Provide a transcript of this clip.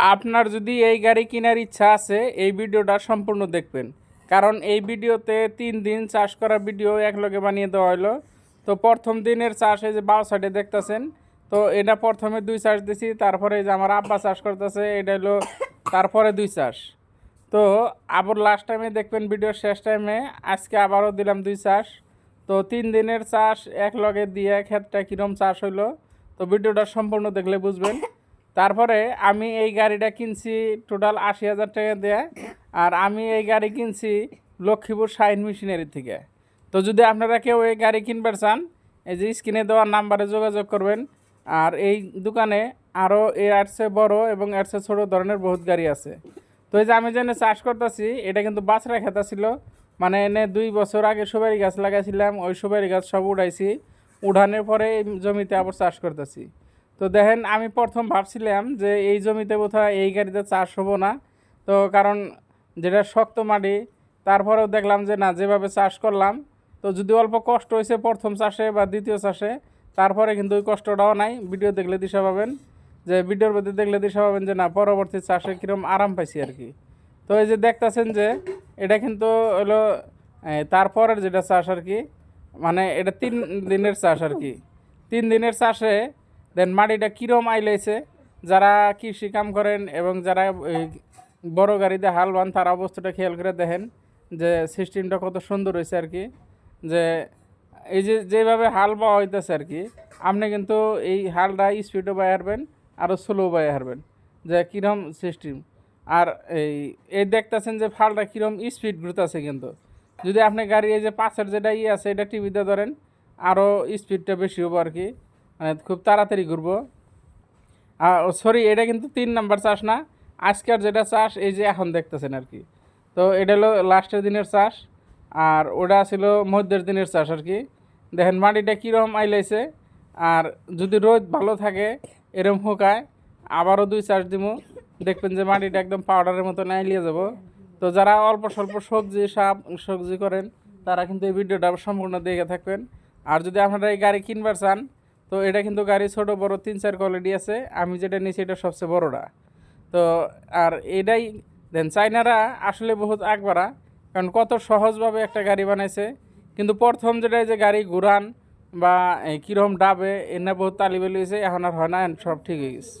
আপনার যদি এই গাড়ি কেনার ইচ্ছা আছে, এই ভিডিওটা সম্পূর্ণ দেখবেন। কারণ এই ভিডিওতে তিন দিন চাষ করা ভিডিও একলগে বানিয়ে দেওয়া হলো তো প্রথম দিনের চাষ এই যে বাও সাইডে দেখতেছেন, তো এটা প্রথমে দুই চাষ দিছি, তারপরে এই যে আমার আব্বা চাষ করতেছে, এটা হলো তারপরে দুই চাষ। তো আবার লাস্ট টাইমে দেখবেন ভিডিওর শেষ টাইমে আজকে আবারও দিলাম দুই চাষ। তো তিন দিনের চাষ এক লগে দিয়ে ক্ষেতটা কীরকম চাষ হইল, তো ভিডিওটা সম্পূর্ণ দেখলে বুঝবেন। তারপরে আমি এই গাড়িটা কিনছি টোটাল আশি হাজার টাকা দিয়ে, আর আমি এই গাড়ি কিনছি লক্ষ্মীপুর শাহিন মেশিনারি থেকে। তো যদি আপনারা কেউ এই গাড়ি কিনবার চান, এই যে স্ক্রিনে দেওয়ার নাম্বারে যোগাযোগ করবেন, আর এই দোকানে আরও এর আটসে বড় এবং আটসে ছোটো ধরনের বহুত গাড়ি আছে। তো এই যে আমি যেন চাষ করতেছি, এটা কিন্তু বাছরা খেতা ছিল। মানে এনে দুই বছর আগে সুপারি গাছ লাগাইছিলাম, ওই সুপারি গাছ সব উঠাইছি উঠানোর পরে এই জমিতে আবার চাষ করতেছি। তো দেখেন, আমি প্রথম ভাবছিলাম যে এই জমিতে বোধহয় এই গাড়িতে চাষ হব না। তো কারণ যেটা শক্ত মাটি, তারপরেও দেখলাম যে না, যেভাবে চাষ করলাম, তো যদি অল্প কষ্ট হয়েছে প্রথম চাষে বা দ্বিতীয় চাষে, তারপরে কিন্তু ওই কষ্টটাও নাই। ভিডিও দেখলে দিশা পাবেন, যে ভিডিওর মধ্যে দেখলে দিশা পাবেন যে না, পরবর্তী চাষে কীরকম আরাম পাইছি আর কি। তো এই যে দেখতেছেন যে, এটা কিন্তু হলো তারপরের যেটা চাষ আর কি মানে এটা তিন দিনের চাষ আর কি। তিন দিনের চাষে দেন মাটিটা কীরম আইলেছে যারা কৃষি কাম করেন এবং যারা বড় গাড়িতে হাল বান তার অবস্থাটা খেয়াল করে দেখেন যে সিস্টেমটা কত সুন্দর হয়েছে আর কি। যে এই যে যেভাবে হাল বাওয়া হইতেছে আর কি, আপনি কিন্তু এই হালটা স্পিডও বাই হারবেন আরও স্লো বাই হারবেন যে কীরম সিস্টেম। আর এই এই দেখতেছেন যে ফালটা কীরম স্পিড ঘুরতেছে কিন্তু। যদি আপনি গাড়ি এই যে পাশের যেটা ইয়ে আছে, এটা টিভিতে ধরেন আরও স্পিডটা বেশি হব আর কি। মানে খুব তাড়াতাড়ি ঘুরবো। সরি এটা কিন্তু তিন নাম্বার চাষ না। আজকের যেটা চাষ, এই যে এখন দেখতেছেন আর কি। তো এটা হলো লাস্টের দিনের চাষ, আর ওটা ছিল মধ্যের দিনের চাষ আর কি। দেখেন মাটিটা কীরকম আইলাইছে, আর যদি রোদ ভালো থাকে, এরম হোকায় আবারও দুই চাষ দিব দেখবেন যে মাটিটা একদম পাউডারের মতো নাইলিয়ে যাব। তো যারা অল্প স্বল্প সবজি, শাক, সবজি করেন, তারা কিন্তু এই ভিডিওটা সম্পূর্ণ দেখে থাকবেন। আর যদি আপনারা এই গাড়ি কিনবার চান তো এটা কিন্তু গাড়ি ছোট, বড়, তিন, চার কোয়ালিটি আছে। আমি যেটা নিয়েছি এটা সবচেয়ে বড়টা। তো আর এটাই, দেন চাইনারা আসলে বহুত আগবাড়া কারণ কত সহজভাবে একটা গাড়ি বানাইছে। কিন্তু প্রথম যেটা যে গাড়ি ঘুরান বা কীরকম ডাবে এনে বহুত তালিবেলি হয়েছে, এখন আর হয় না, সব ঠিক হয়ে গেছে।